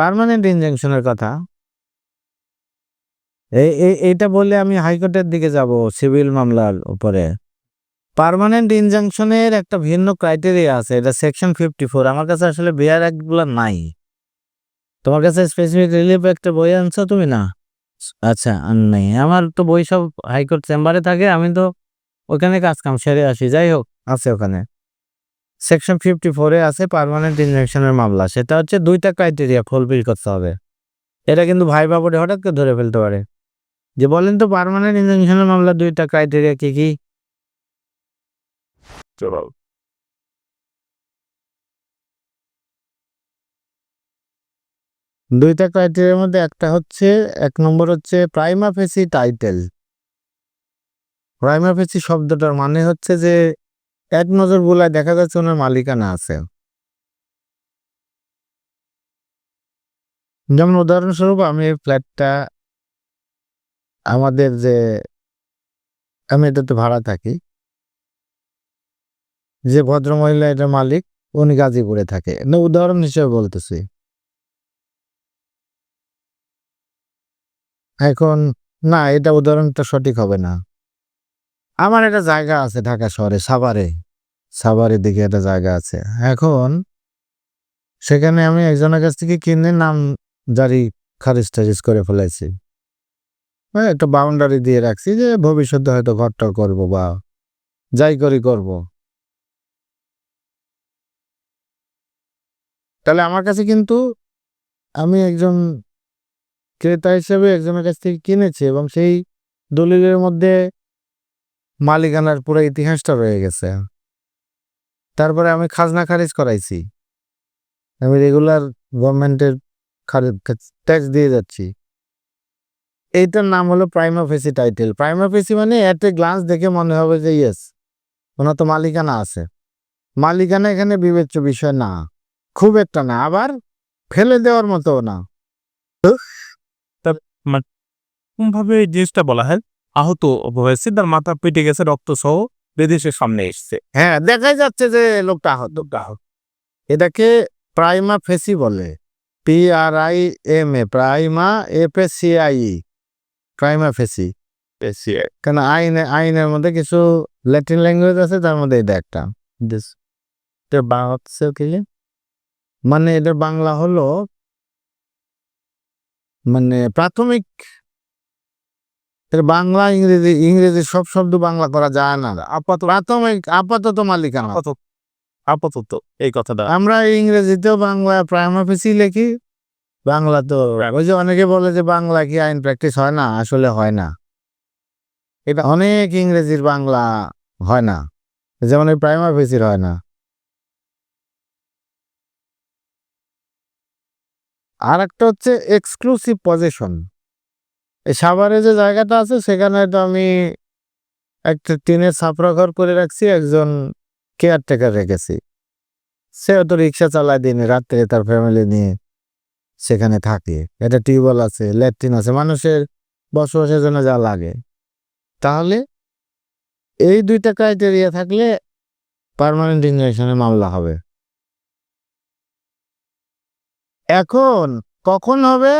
Permanent ইনজাংশনের কথা? এই এই- এইটা বললে আমি হাইকোর্টের দিকে যাব সিভিল মামলার উপরে। পার্মানেন্ট ইনজাংশনের একটা ভিন্ন ক্রাইটেরিয়া আছে, এটা সেকশন ফিফটি ফোর আমার কাছে আসলে বিয়ার অ্যাক্টগুলো নাই। তোমার কাছে স্পেসিফিক রিলিফ একটা বই আনছো তুমি না? আচ্ছা নেই। আমার তো বই সব হাইকোর্ট চেম্বারে থাকে, আমি তো ওখানে কাজ কাম সেরে আসি, যাই হোক। আছে ওখানে। সেকশন ফিফটি ফোরে আছে পার্মানেন্ট ইনজেকশনের মামলা। সেটা হচ্ছে দুইটা ক্রাইটেরিয়া ফুলফিল করতে হবে। এটা কিন্তু ভাই বাবুরে হঠাৎ করে ধরে ফেলতে পারে। যে বলেন তো পার্মানেন্ট ইনজেকশনের মামলা দুইটা ক্রাইটেরিয়া কি কি? চলো দুইটা ক্রাইটেরিয়ার মধ্যে একটা হচ্ছে এক নম্বর হচ্ছে prima facie title prima facie শব্দটার মানে হচ্ছে যে এক নজর বোলায় দেখা যাচ্ছে ওনার মালিকানা আছে। যেমন উদাহরণস্বরূপ আমি ফ্ল্যাটটা আমাদের যে, আমি এটাতে ভাড়া থাকি। যে ভদ্রমহিলা এটার মালিক, উনি গাজীপুরে থাকে। না, উদাহরণ হিসেবে বলতেছি। এখন, না, এটা উদাহরণটা সঠিক হবে না। আমার একটা জায়গা আছে ঢাকা শহরে, সাভারে। সাভারের দিকে একটা জায়গা আছে। এখন সেখানে আমি একজনের কাছ থেকে কিনে নাম জারি খারিজ টারিজ করে ফেলেছি হ্যাঁ একটা বাউন্ডারি দিয়ে রাখছি যে ভবিষ্যতে হয়তো ঘরটা করব বা যাই করি করব। তাহলে আমার কাছে কিন্তু আমি একজন ক্রেতা হিসেবে একজনের কাছ থেকে কিনেছি এবং সেই দলিলের মধ্যে মালিকানার পুরো ইতিহাসটা রয়ে গেছে। তারপরে আমি খাজনা খারিজ করাইছি। আমি রেগুলার গভর্নমেন্টের ট্যাক্স দিয়ে যাচ্ছি। এইটার নাম হলো prima facie title prima facie মানে এট এ গ্লান্স দেখে মনে হবে যে ইয়েস ওনার তো মালিকানা আছে। মালিকানা এখানে বিবেচ্য বিষয় না। খুব একটা না, আবার ফেলে দেওয়ার মতো না। ভাবে এই জিনিসটা বলা হয়? আহত হয়েছে তার মাথা পেটে গেছে রক্ত সহ বিদেশের সামনে এসছে। হ্যাঁ দেখাই যাচ্ছে যে লোকটা আহত। আহত। এটাকে প্রাইমা ফেসি বলে। P R I M A prima F S C I prima facie. কেন আইনে আইনের মধ্যে কিছু ল্যাটিন ল্যাঙ্গুয়েজ আছে তার মধ্যে এটা একটা। এটা বা- হচ্ছে কি? মানে এটার বাংলা হলো মানে প্রাথমিক বাংলা ইংরেজি ইংরেজি সব শব্দ বাংলা করা যায় না। আপাতত প্রাথমিক আপাতত মালিকানা। আপাতত আপাতত এই কথাটা। আমরা ইংরেজিতেও বাংলা প্রাইম অফিসই লিখি বাংলা তো ওই যে অনেকে বলে যে বাংলা কি আইন প্র্যাকটিস হয় না? আসলে হয় না। এটা অনেক ইংরেজির বাংলা হয় না। যেমন এই প্রাইম অফিসির হয় না। আর একটা হচ্ছে এক্সক্লুসিভ পজিশন। এই সাভারে যে জায়গাটা আছে, সেখানে তো আমি একটা টিনের ছাপরা ঘর করে রাখছি, একজন কেয়ারটেকার রেখেছি। সেও তো রিক্সা চালায় দিনে, রাত্রে তার ফ্যামিলি নিয়ে সেখানে থাকে। একটা টিউবওয়েল আছে, ল্যাট্রিন আছে, মানুষের বসবাসের জন্য যা লাগে। তাহলে এই দুইটা ক্রাইটেরিয়া থাকলে পার্মানেন্ট ইনজেকশনের মামলা হবে। এখন কখন হবে?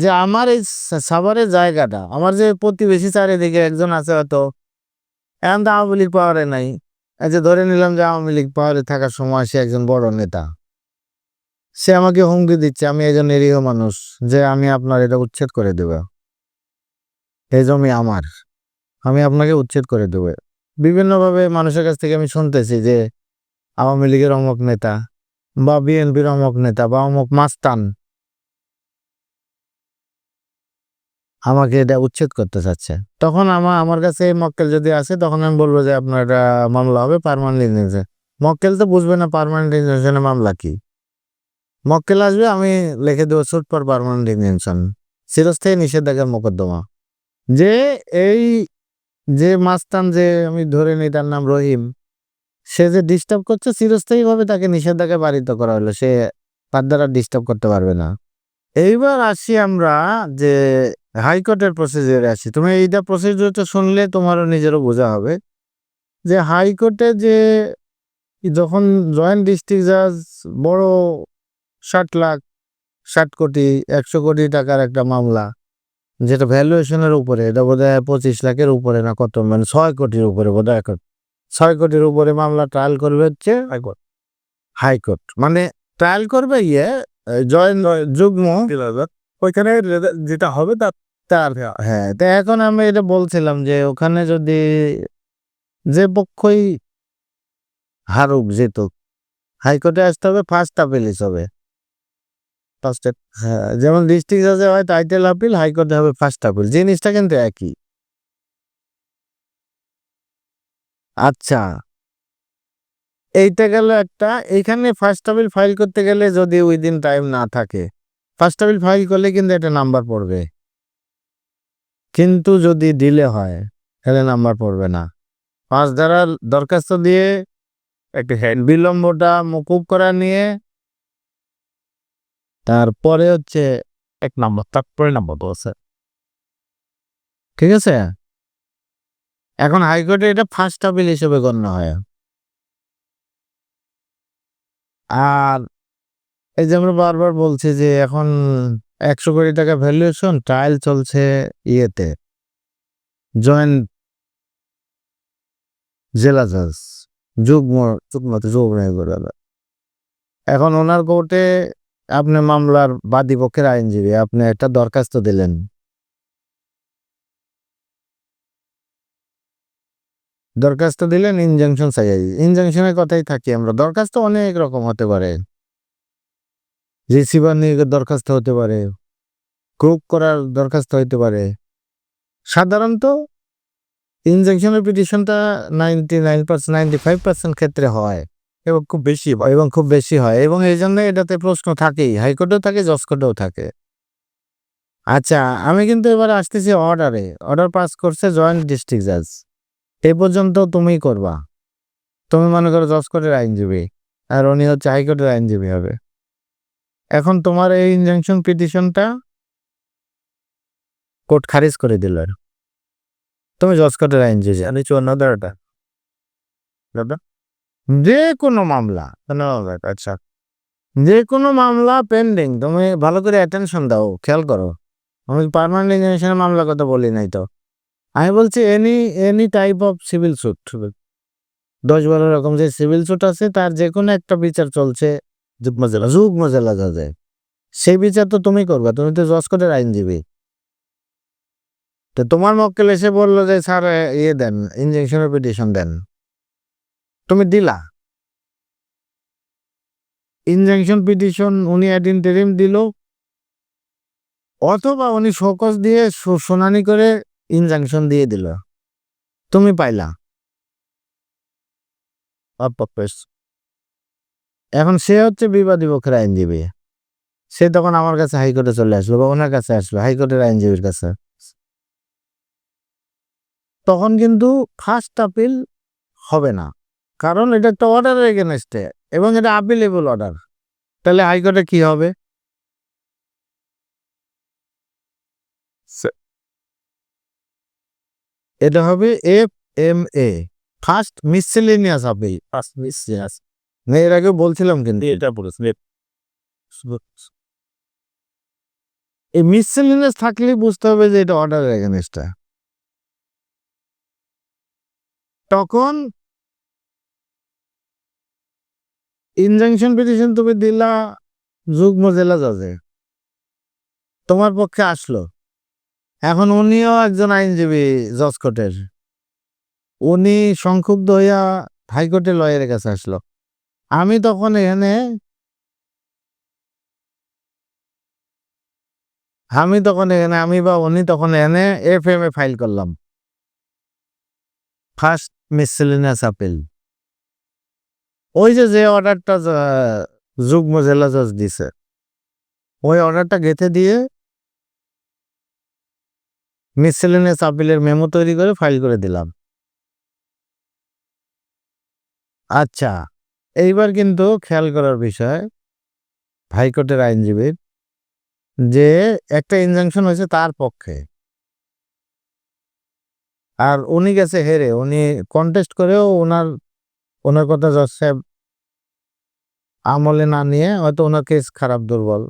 যে আমার এই সাভারের জায়গাটা, আমার যে প্রতিবেশী চারিদিকে একজন আছে হয়তো, এখন তো আওয়ামী লীগ পাওয়ারে নাই। যে ধরে নিলাম যে আওয়ামী লীগ পাওয়ারে থাকার সময় সে একজন বড় নেতা। সে আমাকে হুমকি দিচ্ছে, আমি একজন নিরীহ মানুষ, যে আমি আপনার এটা উচ্ছেদ করে দেব। এই জমি আমার, আমি আপনাকে উচ্ছেদ করে দেব। বিভিন্নভাবে মানুষের কাছ থেকে আমি শুনতেছি যে আওয়ামী লীগের অমক নেতা বা বিএনপির অমক নেতা বা অমক মাস্তান আমাকে এটা উচ্ছেদ করতে চাচ্ছে। তখন আমার আমার কাছে এই মক্কেল যদি আসে, তখন আমি বলব যে, আপনার এটা মামলা হবে পারমানেন্ট ইনজেকশন মক্কেল তো বুঝবে না পারমানেন্ট ইনজেকশনের মামলা কি। মক্কেল আসবে, আমি লিখে দেবো সুট পর পারমানেন্ট ইনজেকশন চিরস্থায়ী নিষেধাজ্ঞার মোকদ্দমা। যে এই যে মাস্তান যে আমি ধরে নিই, তার নাম রহিম, সে যে ডিস্টার্ব করছে, চিরস্থায়ীভাবে তাকে নিষেধাজ্ঞা পারিত করা হলো। সে তার দ্বারা ডিস্টার্ব করতে পারবে না। এইবার আসি আমরা যে হাইকোর্টের প্রসিডিওরে আসি তুমি এইটা প্রসিডিওরটা শুনলে তোমারও নিজেরও বোঝা হবে যে হাইকোর্টে যে যখন জয়েন্ট ডিস্ট্রিক্ট জাজ বড় ষাট লাখ, ষাট কোটি, একশো কোটি টাকার একটা মামলা, যেটা ভ্যালুয়েশনের উপরে, এটা বোধ হয় পঁচিশ লাখের উপরে না কত মানে ছয় কোটির উপরে বোধ হয় এখন। ছয় কোটির উপরে মামলা ট্রায়াল করবে হচ্ছে হাইকোর্ট। হাইকোর্ট। মানে ট্রায়াল করবে ইয়ে জয়েন্ট যুগ্ম ওইখানে যেটা হবে তার তার হ্যাঁ তো এখন আমি এটা বলছিলাম যে ওখানে যদি যে পক্ষই হারুক জিতুক, হাইকোর্টে আসতে হবে ফার্স্ট আপিলিস হবে। হ্যাঁ যেমন ডিস্ট্রিক্ট জাজে হয় টাইটেল আপিল হাইকোর্টে হবে ফার্স্ট আপিল জিনিসটা কিন্তু একই। আচ্ছা এইটা গেল একটা, এইখানে ফার্স্ট আপিল ফাইল করতে গেলে যদি উইদিন টাইম না থাকে ফার্স্ট আপিল ফাইল করলে কিন্তু একটা নাম্বার পড়বে। কিন্তু যদি ডিলে হয়, তাহলে নাম্বার পড়বে না। পাঁচ ধারা দরখাস্ত দিয়ে একটা বিলম্বটা মকুব করা নিয়ে তারপরে হচ্ছে এক নাম্বার তারপরে নাম্বার আছে। ঠিক আছে? এখন হাইকোর্টে এটা ফার্স্ট আপিল হিসেবে গণ্য হয়। আর এই যে আমরা বারবার বলছি যে এখন একশো কোটি টাকা ভ্যালুয়েশন ট্রায়াল চলছে ইয়েতে। জয়েন্ট জেলা জাজ যুগ্ম যুগ্ম যুগ্ম এখন ওনার কোর্টে আপনি মামলার বাদী পক্ষের আইনজীবী, আপনি একটা দরখাস্ত দিলেন। দরখাস্ত দিলেন ইনজাংশন চাই। ইনজাংশনের কথাই থাকি আমরা। দরখাস্ত অনেক রকম হতে পারে। রিসিভার নিয়ে দরখাস্ত হতে পারে ক্রুপ করার দরখাস্ত হতে পারে। সাধারণত ইনজাংশনের পিটিশনটা ninety nine percent ninety five percent ক্ষেত্রে হয় এবং খুব বেশি, এবং খুব বেশি হয় এবং এই জন্য এটাতে প্রশ্ন থাকেই, হাইকোর্টেও থাকে জজ কোর্টেও থাকে। আচ্ছা আমি কিন্তু এবার আসতেছি অর্ডারে অর্ডার পাস করছে জয়েন্ট ডিস্ট্রিক্ট জাজ এ পর্যন্ত তুমিই করবা। তুমি মনে করো জজ কোর্টের আইনজীবী, আর উনি হচ্ছে হাইকোর্টের আইনজীবী হবে। এখন তোমার এই ইনজাংশন পিটিশনটা কোর্ট খারিজ করে দিল আর তুমি জজ কোর্টের আইনজীবী জানি চুয়ান্ন ধারাটা যে কোনো মামলা আচ্ছা। যে কোনো মামলা পেন্ডিং তুমি ভালো করে অ্যাটেনশন দাও, খেয়াল করো। আমি পার্মানেন্ট ইনজেকশনের মামলা কথা বলি নাই তো। আমি বলছি any any type of civil suit দশ বারো রকম যে সিভিল স্যুট আছে, তার যে কোনো একটা বিচার চলছে যুগ্ম জেলা যুগ্ম জেলা জজে সেই বিচার তো তুমি করবা, তুমি তো জজ কোর্টের আইনজীবী। তো তোমার মক্কেল এসে বলল যে, স্যার ইয়ে দেন ইনজেকশনের পিটিশন দেন। তুমি দিলা। ইনজাংশন পিটিশন উনি অ্যাড ইন্টারিম দিল। অথবা উনি শোকজ দিয়ে শুনানি করে ইনজাংশন দিয়ে দিল। তুমি পাইলা। এখন সে হচ্ছে বিবাদী পক্ষের আইনজীবী। সে তখন আমার কাছে হাইকোর্টে চলে আসলো বা ওনার কাছে আসলো, হাইকোর্টের আইনজীবীর কাছে। তখন কিন্তু ফার্স্ট আপিল হবে না। কারণ এটা একটা অর্ডারের এগেনস্টে এবং এটা আপিলেবল অর্ডার তাহলে হাইকোর্টে কি হবে? এটা হবে F M A first miscellaneous appeal first miss এর আগে বলছিলাম কিন্তু। এটা বলেছেন এই মিসসেলেনিয়াস থাকলে বুঝতে হবে যে এটা অর্ডারের এগেনস্টটা তখন ইনজাংশন পিটিশন তুমি দিলা, যুগ্ম জেলা জজে তোমার পক্ষে আসলো। এখন উনিও একজন আইনজীবী জজ কোর্টের উনি সংক্ষুব্ধ হইয়া হাইকোর্টের লয়ারের কাছে আসলো। আমি তখন এখানে আমি তখন এখানে, আমি বা উনি তখন এখানে এফ এম এ ফাইল করলাম। ফার্স্ট মিসেলিনাস আপিল ওই যে যে অর্ডারটা যুগ্ম জেলা জজ দিছে, ওই অর্ডারটা গেঁথে দিয়ে মিসেলিনাস আপিলের মেমো তৈরি করে ফাইল করে দিলাম। আচ্ছা। এইবার কিন্তু খেয়াল করার বিষয় হাইকোর্টের আইনজীবীর যে একটা ইনজাংশন হয়েছে তার পক্ষে। আর উনি গেছে হেরে, উনি কন্টেস্ট করেও ওনার ওনার কথা জজ সাহেব আমলে না নিয়ে হয়তো ওনার কেস খারাপ, দুর্বল।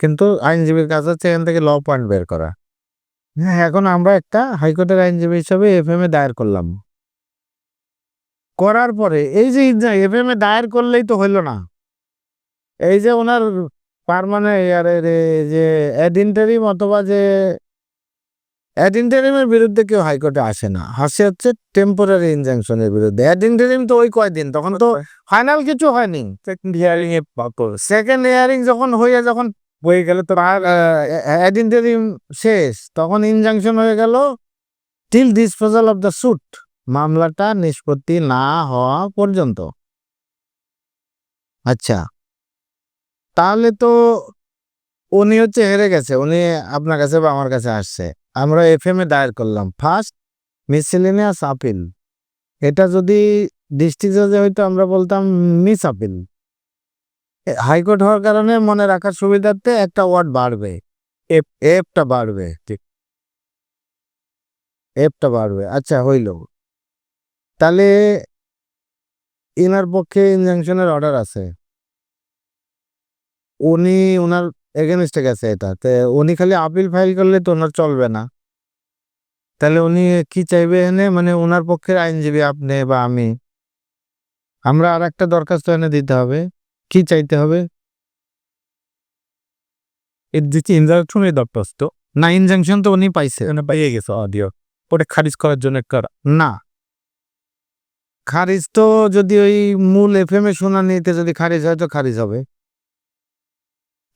কিন্তু আইনজীবীর কাজ হচ্ছে এখান থেকে ল পয়েন্ট বের করা। হ্যাঁ এখন আমরা একটা হাইকোর্টের আইনজীবী হিসাবে এফএম এ দায়ের করলাম। করার পরে এই যে এফএম এ দায়ের করলেই তো হইল না। এই যে ওনার পারমানেন্ট যে অ্যাডিন্টারিম অথবা যে অ্যাডিন্টারিমের বিরুদ্ধে কেউ হাইকোর্টে আসে না। হাসে হচ্ছে টেম্পোরারি ইনজাংশনের বিরুদ্ধে। অ্যাডিন্টারিম তো ওই কয়দিন তখন তো ফাইনাল কিছু হয়নি। সেকেন্ড হিয়ারিং এ সেকেন্ড হিয়ারিং যখন হয়ে যখন হয়ে গেলে তো অ্যাডিন্টারিম শেষ। তখন ইনজাংশন হয়ে গেল till disposal of the suit মামলাটা নিষ্পত্তি না হওয়া পর্যন্ত। আচ্ছা। তাহলে তো উনি হচ্ছে হেরে গেছে, উনি আপনার কাছে বা আমার কাছে আসছে। আমরা এফএম এ দায়ের করলাম। ফার্স্ট মিসেলিনিয়াস আপিল এটা যদি ডিস্ট্রিক্ট জজে হয়তো আমরা বলতাম মিস আপিল হাইকোর্ট হওয়ার কারণে মনে রাখার সুবিধার্থে একটা ওয়ার্ড বাড়বে। এফ এফটা বাড়বে। ঠিক। এফটা বাড়বে। আচ্ছা হইল। তাহলে এনার পক্ষে ইনজাংশনের অর্ডার আছে। উনি ওনার এগেনস্টে গেছে এটা। তে উনি খালি আপিল ফাইল করলে তো ওনার চলবে না। তাহলে উনি কি চাইবে এনে? মানে ওনার পক্ষের আইনজীবী আপনি বা আমি। আমরা আর একটা দরখাস্ত এনে দিতে হবে। কি চাইতে হবে? এর দিচ্ছি ইনজাংশনের দরখাস্ত। না ইনজাংশন তো উনি পাইছে। পাইয়ে গেছে অডিও ওটা খারিজ করার জন্য না। খারিজ তো যদি ওই মূল এফএম এ শুনানিতে যদি খারিজ হয় তো খারিজ হবে।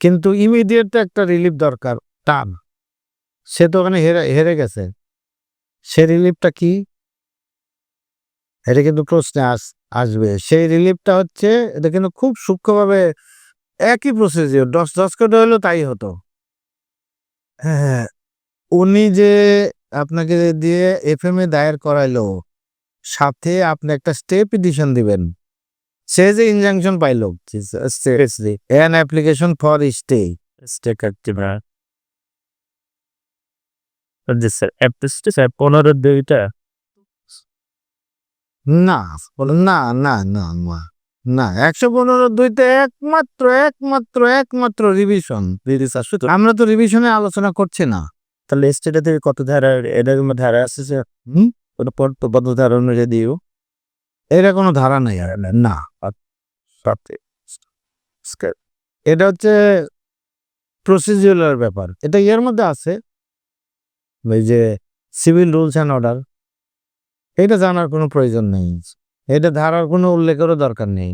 কিন্তু ইমিডিয়েট একটা রিলিফ দরকার, টান। সে তো ওখানে হেরে হেরে গেছে। সে রিলিফটা কি? এটা কিন্তু প্রশ্নে আস, আসবে। সেই রিলিফটা হচ্ছে, এটা কিন্তু খুব সূক্ষ্মভাবে একই প্রসিজিওর দশ দশ কোটি হলেও তাই হতো। হ্যাঁ উনি যে আপনাকে দিয়ে এফ এম এ দায়ের করাইলো সাথে আপনি একটা স্টে পিটিশন দিবেন। সে যে ইনজাংশন পাইলো অ্যান অ্যাপ্লিকেশন ফর স্টে অ্যাপ্লিস্ট স্যার পনেরো দুইটা? না না না না না না একশো পনেরো দুইতে একমাত্র একমাত্র একমাত্র রিভিশন আমরা তো রিভিশনে আলোচনা করছি না। তাহলে স্টেটে থেকে কত ধারা এটার ধারা আছে? ওটা পর ধারা অনুযায়ী দিও। এটা কোনো ধারা নেই না। এটা হচ্ছে প্রসিডিউরাল ব্যাপার। এটা ইয়ের মধ্যে আছে। ওই যে সিভিল রুলস অ্যান্ড অর্ডার এটা জানার কোনো প্রয়োজন নেই। এটা ধারার কোনো উল্লেখেরও দরকার নেই।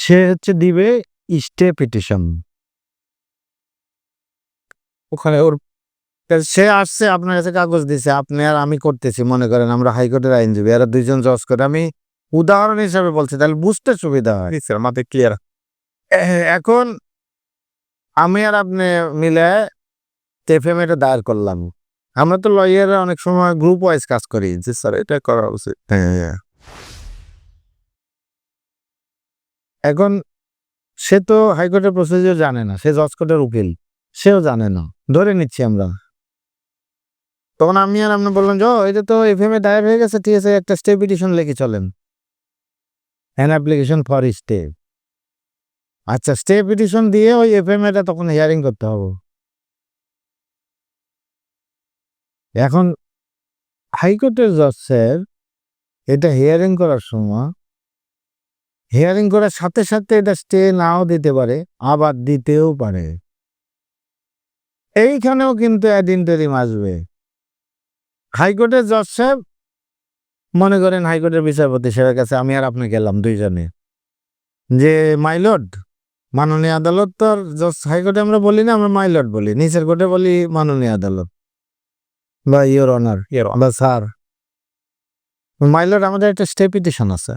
সে হচ্ছে দিবে স্টে পিটিশন ওখানে ওর সে আসছে আপনার কাছে কাগজ দিছে আপনি আর আমি করতেছি মনে করেন আমরা হাইকোর্টের আইনজীবী এরা দুইজন জজ করে। আমি উদাহরণ হিসাবে বলছি তাহলে বুঝতে সুবিধা হয়। স্যার মাথায় ক্লিয়ার এখন আমি আর আপনি মিলে টেফএম এটা দায়ের করলাম। আমরা তো লয়াররা অনেক সময় গ্রুপ ওয়াইজ কাজ করি। জি স্যার এটা করা উচিত। হ্যাঁ এখন সে তো হাইকোর্টের প্রসিডিওর জানে না সে জজ কোর্টের উকিল সেও জানে না। ধরে নিচ্ছি আমরা। তখন আমি আর আপনি বললাম যে "ও, এটা তো এফএম এ দায়ের হয়ে গেছে ঠিক আছে একটা স্টে পিটিশন লিখে চলেন। অ্যান অ্যাপ্লিকেশন ফর স্টে আচ্ছা স্টে পিটিশন দিয়ে ওই এফএম এটা তখন হিয়ারিং করতে হবে। এখন হাইকোর্টের জজ স্যার এটা হিয়ারিং করার সময় হিয়ারিং করার সাথে সাথে এটা স্টে নাও দিতে পারে আবার দিতেও পারে। এইখানেও কিন্তু অ্যাডিন্টারিম আসবে। হাইকোর্টের জজ সাহেব মনে করেন হাইকোর্টের বিচারপতি সাহেবের কাছে আমি আর আপনি গেলাম দুইজনে। যে মাইলড মাননীয় আদালত তো আর জজ হাইকোর্টে আমরা বলি না আমরা মাইলড বলি। নিচের কোর্টে বলি মাননীয় আদালত বা ইয়োর অনার বা স্যার। মাইলড আমাদের একটা স্টে পিটিশন আছে।